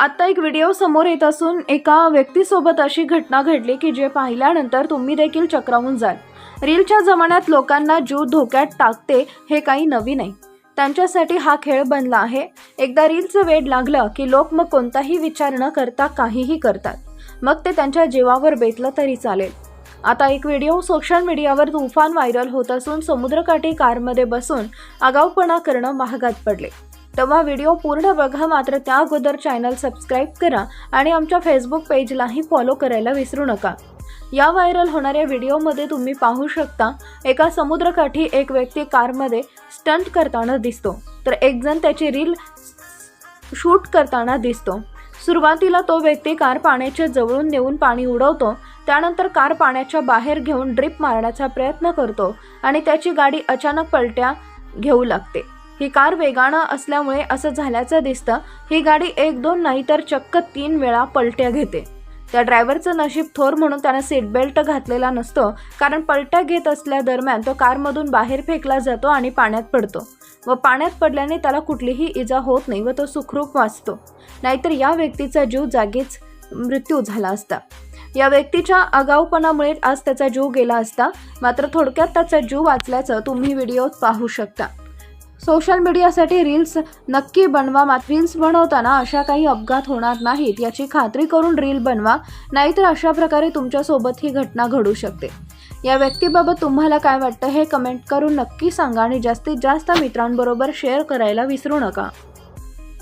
आत्ता एक व्हिडिओ समोर येत असून एका व्यक्तीसोबत अशी घटना घडली की जे पाहिल्यानंतर तुम्ही देखील चक्रावून जाल. रीलच्या जमान्यात लोकांना जीव धोक्यात टाकते हे काही नवीन नाही त्यांच्यासाठी हा खेळ बनला आहे. एकदा रीलचं वेड लागलं की लोक मग कोणताही विचार न करता काहीही करतात. मग ते त्यांच्या जीवावर बेतलं तरी चालेल. आता एक व्हिडिओ सोशल मीडियावर तुफान व्हायरल होत असून समुद्रकाठी कारमध्ये बसून आगाऊपणा करणं महागात पडले. तेव्हा व्हिडिओ पूर्ण बघा मात्र त्या अगोदर चॅनल सबस्क्राईब करा आणि आमच्या फेसबुक पेजलाही फॉलो करायला विसरू नका. या व्हायरल होणाऱ्या व्हिडिओमध्ये तुम्ही पाहू शकता एका समुद्रकाठी एक व्यक्ती कारमध्ये स्टंट करताना दिसतो. तर एकजण त्याची रील शूट करताना दिसतो. सुरुवातीला तो व्यक्ती कार पाण्याच्या जवळून नेऊन पाणी उडवतो त्यानंतर कार पाण्याच्या बाहेर घेऊन ड्रिप मारण्याचा प्रयत्न करतो आणि त्याची गाडी अचानक पलट्या घेऊ लागते. ही कार वेगानं असल्यामुळे असं झाल्याचं दिसतं. ही गाडी एक दोन नाही तर चक्क तीन वेळा पलट्या घेते. त्या ड्रायव्हरचं नशीब थोर म्हणून त्यानं सीट बेल्ट घातलेला नसतो कारण पलट्या घेत असल्या दरम्यान तो कारमधून बाहेर फेकला जातो आणि पाण्यात पडतो. व पाण्यात पडल्याने त्याला कुठलीही इजा होत नाही व तो सुखरूप वाचतो. नाहीतर या व्यक्तीचा जीव जागीच मृत्यू झाला असता. या व्यक्तीच्या आगाऊपणामुळे आज त्याचा जीव गेला असता. मात्र थोडक्यात त्याचा जीव वाचल्याचं तुम्ही व्हिडिओत पाहू शकता. सोशल मीडियासाठी रील्स नक्की बनवा. मात्र रील्स बनवताना अशा काही अपघात होणार नाहीत याची खात्री करून रील बनवा. नाहीतर अशा प्रकारे तुमच्यासोबत ही घटना घडू शकते. या व्यक्तीबाबत तुम्हाला काय वाटतं हे कमेंट करून नक्की सांगा आणि जास्तीत जास्त मित्रांबरोबर शेअर करायला विसरू नका.